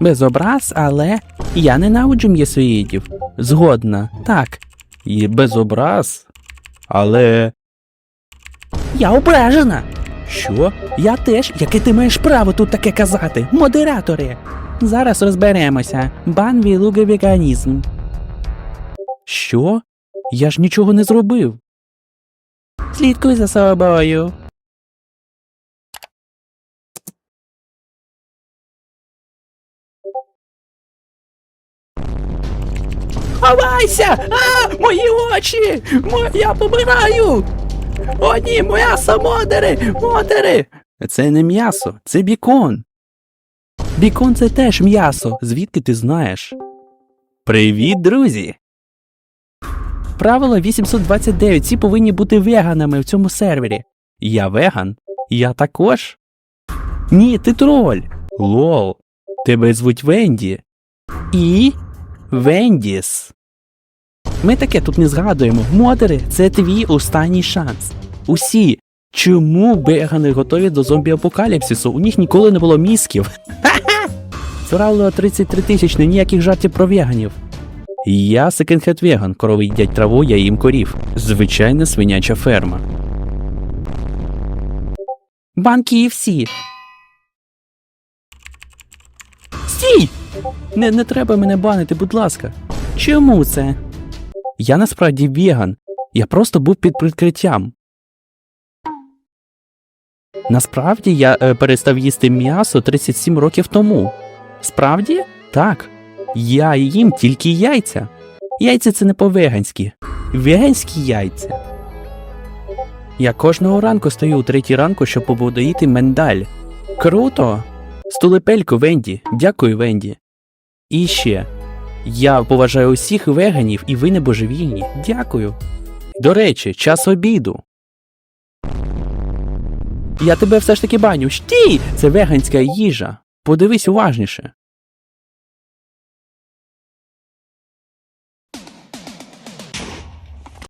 Без образ, але я ненавиджу м'ясоїдів. Згодна, так. І без образ. Але. Я ображена. Що? Я теж, яке ти маєш право тут таке казати? Модератори. Зараз розберемося. Бан вілуги веганізм. Що? Я ж нічого не зробив. Слідкуй за собою. Ховайся! А, мої очі! Мо- Я помираю! О, ні, м'ясо, модери! Модери! Це не м'ясо, це бікон. Бікон це теж м'ясо. Звідки ти знаєш? Привіт, друзі! Правило 829. Всі повинні бути веганами в цьому сервері. Я веган? Я також? Ні, ти троль. Лол. Тебе звуть Венді. І. Вендіс. Ми таке тут не згадуємо. Модери це твій останній шанс. Усі. Чому вегани готові до зомбі-апокаліпсису? У них ніколи не було мізків. Ха-ха! Правило 33 тисячне, ніяких жартів про веганів. Я секонд-хед веган, корови їдять траву, я їм корів. Звичайна свиняча ферма. Банки всі. Стій! Не, не треба мене банити, будь ласка. Чому це? Я насправді веган. Я просто був під прикриттям. Насправді я е, перестав їсти м'ясо 37 років тому. Справді? Так. Я їм тільки яйця. Яйця це не по-веганськи. Веганські яйця. Я кожного ранку стою у третій ранку, щоб побудоїти мендаль. Круто! Стулепельку, Венді. Дякую, Венді. І ще. Я поважаю усіх веганів і ви не божевільні. Дякую. До речі, час обіду. Я тебе все ж таки баню. Стій! Це веганська їжа. Подивись уважніше.